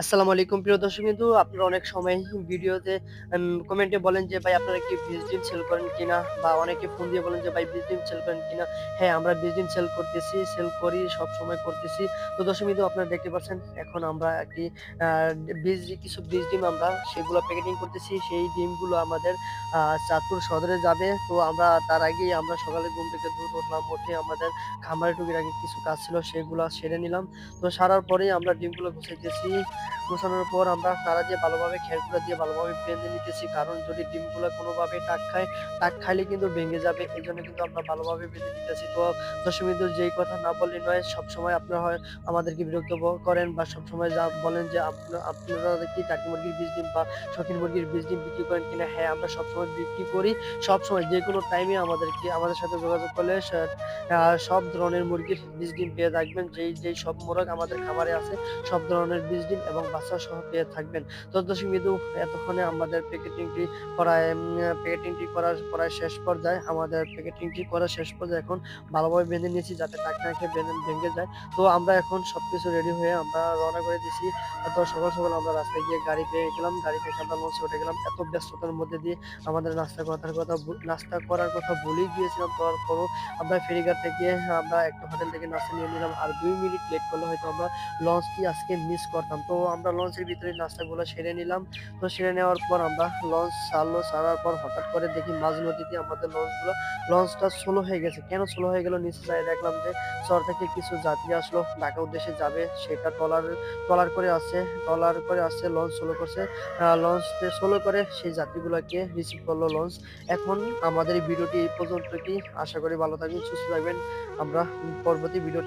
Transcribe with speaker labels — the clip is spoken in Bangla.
Speaker 1: আসসালামু আলাইকুম। প্রিয় দর্শক কিন্তু আপনারা অনেক সময় ভিডিওতে কমেন্টে বলেন যে, ভাই, আপনারা কি বীজ ডিম সেল করেন কিনা? বা অনেকে ফোন দিয়ে বলেন যে, ভাই, বীজ ডিম সেল করেন কিনা? হ্যাঁ আমরা বীজ ডিম সেল করতেছি সেল করি, সব সময় করতেছি। তো দর্শক কিন্তু আপনারা দেখতে পাচ্ছেন, এখন আমরা একটি বীজ, কিছু বীজ ডিম আমরা সেগুলো প্যাকেটিং করতেছি। সেই ডিমগুলো আমাদের চাঁদপুর সদরে যাবে। তো আমরা তার আগেই আমরা সকালে ঘুম থেকে দুধ উঠলাম, উঠে আমাদের খামারে টুকির আগে কিছু কাজ ছিল, সেগুলো সেরে নিলাম। তো সারার পরেই আমরা ডিমগুলো গুছাইতেছি। গোছানোর পর আমরা তারা দিয়ে ভালোভাবে খেরকুটা দিয়ে ভালোভাবে বেঁধে নিতেছি, কারণ যদি ডিমগুলো কোনোভাবে টাক খায়, টাক খাইলে কিন্তু ভেঙে যাবে, এই জন্য কিন্তু আমরা ভালোভাবে বেঁধে নিতেছি। তো দশমিক যেই কথা না বললে নয়, সবসময় আপনারা হয় আমাদেরকে বিরক্ত করেন বা সবসময় যা বলেন যে আপনা- আপনারা কি টাকি মুরগির বীজ ডিম বা শখিন মুরগির বীজ ডিম বিক্রি করেন কিনা হ্যাঁ আমরা সবসময় বিক্রি করি। সবসময় যে কোনো টাইমে আমাদেরকে, আমাদের সাথে যোগাযোগ করলে সব ধরনের মুরগির বীজ ডিম পেয়ে থাকবেন। যেই যেই সব মোরগ আমাদের খামারে আছে, সব ধরনের বীজ ডিম এবং বাচ্চা সহ পেয়ে থাকবেন। তো দর্শক বিন্দু এতক্ষণে আমাদের প্যাকেটিংটি প্রায় প্যাকেটিংটি করার প্রায় শেষ পর্যায়ে আমাদের প্যাকেটিংটি করার শেষ পর্যায়ে এখন ভালোভাবে বেঁধে নিয়েছি যাতে টাক না খেয়ে ভেঙে যায়। তো আমরা এখন সবকিছু রেডি হয়ে আমরা রওনা করে দিয়েছি। তো সকাল সকাল আমরা রাস্তায় গিয়ে গাড়ি পেয়ে গেলাম। গাড়ি থেকে আমরা লঞ্চে উঠে গেলাম। এত ব্যস্ততার মধ্যে দিয়ে আমাদের নাস্তা করার কথা নাস্তা করার কথা ভুলেই গিয়েছিলাম। তারপরও আমরা ফেরিঘাট থেকে আমরা একটা হোটেল থেকে নাস্তা নিয়ে নিলাম। আর দুই মিনিট লেট করলে হয়তো আমরা লঞ্চটি আজকে মিস করতাম। তো আমরা লঞ্চের ভিতরে নাস্তাগুলো সেরে নিলাম। তো সেরে নেওয়ার পর আমরা লঞ্চ ছাড়লো, ছাড়ার পর হঠাৎ করে দেখি মাঝ নদীতে আমাদের লঞ্চগুলো লঞ্চটা স্লো হয়ে গেছে। কেন স্লো হয়ে গেল? নিচে যাই দেখলাম যে শহর থেকে কিছু যাত্রী আসলো। ঢাকা উদ্দেশ্যে যাবে, সেটা ট্রলার ট্রলার করে আসছে, ট্রলার করে আসছে লঞ্চ স্লো করছে। লঞ্চ স্লো করে সেই যাত্রীগুলোকে রিসিভ করল লঞ্চ এখন আমাদের এই ভিডিওটি এই পর্যন্ত কি আশা করি ভালো থাকবেন, সুস্থ থাকবেন। আমরা পরবর্তী ভিডিওটি